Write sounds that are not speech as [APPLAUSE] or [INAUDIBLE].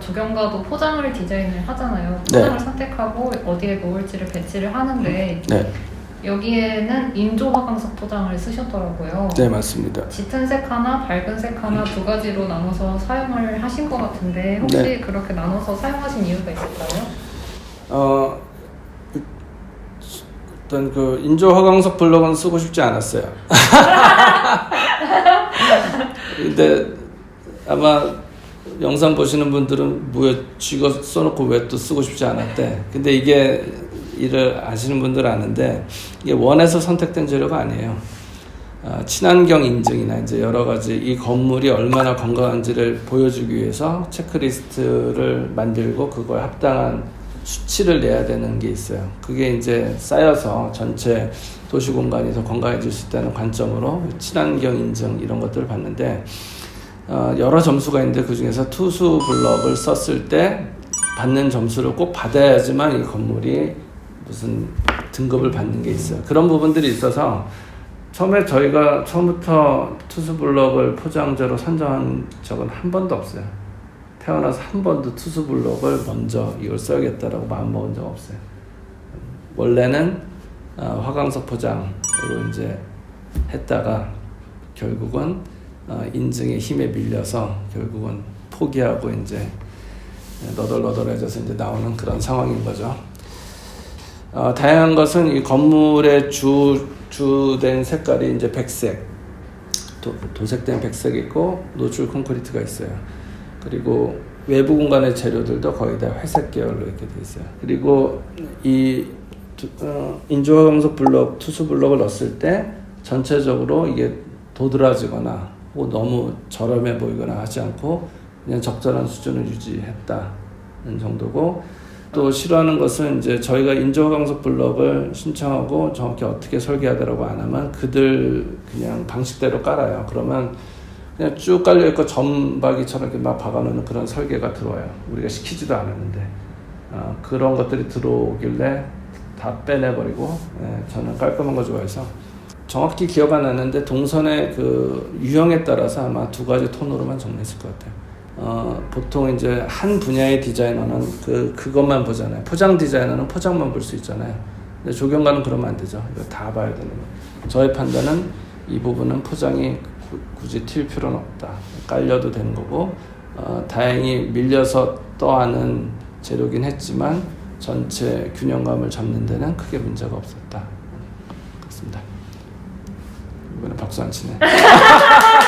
조경가도 포장을 디자인을 하잖아요. 네. 포장을 선택하고 어디에 놓을지를 배치를 하는데 네, 여기에는 인조 화강석 포장을 쓰셨더라고요. 네 맞습니다. 짙은 색 하나, 밝은 색 하나 두 가지로 나눠서 사용을 하신 것 같은데 혹시 네. 그렇게 나눠서 사용하신 이유가 있을까요? 어, 일단 그 인조 화강석 블럭은 쓰고 싶지 않았어요. [LAUGHS] 근데 아마 영상 보시는 분들은 뭐야 쥐가 써놓고 왜 또 쓰고 싶지 않았대. 근데 이게 일을 아시는 분들은 아는데 이게 원해서 선택된 재료가 아니에요. 아, 친환경 인증이나 이제 여러 가지 이 건물이 얼마나 건강한지를 보여주기 위해서 체크리스트를 만들고 그거에 합당한 수치를 내야 되는 게 있어요. 그게 이제 쌓여서 전체 도시 공간이 더 건강해질 수 있다는 관점으로 친환경 인증 이런 것들을 봤는데 어, 여러 점수가 있는데 그 중에서 투수 블럭을 썼을 때 받는 점수를 꼭 받아야지만 이 건물이 무슨 등급을 받는 게 있어요. 그런 부분들이 있어서 처음에 저희가 처음부터 투수 블럭을 포장재로 선정한 적은 한 번도 없어요. 태어나서 한 번도 투수 블럭을 먼저 이걸 써야겠다라고 마음 먹은 적 없어요. 원래는 어, 화강석 포장으로 이제 했다가 결국은 어, 인증의 힘에 밀려서 결국은 포기하고 이제 너덜너덜해져서 이제 나오는 그런 상황인 거죠. 어, 다양한 것은 이 건물의 주 주된 색깔이 이제 백색, 도, 도색된 백색이 있고 노출 콘크리트가 있어요. 그리고 외부 공간의 재료들도 거의 다 회색 계열로 이렇게 돼 있어요. 그리고 이 두- 어, 인조화강석 블럭, 투수 블럭을 넣었을 때 전체적으로 이게 도드라지거나 혹은 너무 저렴해 보이거나 하지 않고 그냥 적절한 수준을 유지했다는 정도고 또 싫어하는 것은 이제 저희가 인조화강석 블럭을 신청하고 정확히 어떻게 설계하더라고 안 하면 그들 그냥 방식대로 깔아요. 그러면 그냥 쭉 깔려 있고 점박이처럼 이렇게 막 박아놓는 그런 설계가 들어와요. 우리가 시키지도 않았는데 어, 그런 것들이 들어오길래 다 빼내버리고 예, 저는 깔끔한 거 좋아해서 정확히 기억 안 나는데 동선의 그 유형에 따라서 아마 두 가지 톤으로만 정리했을 것 같아요. 어, 보통 이제 한 분야의 디자이너는 그 그것만 보잖아요. 포장 디자이너는 포장만 볼 수 있잖아요. 근데 조경가는 그러면 안 되죠. 이거 다 봐야 되는 거예요. 저의 판단은 이 부분은 포장이 구- 굳이 튈 필요는 없다. 깔려도 되는 거고 어, 다행히 밀려서 떠하는 재료긴 했지만 전체 균형감을 잡는 데는 크게 문제가 없었다. 그렇습니다. 이번에 박수 안 치네. [LAUGHS]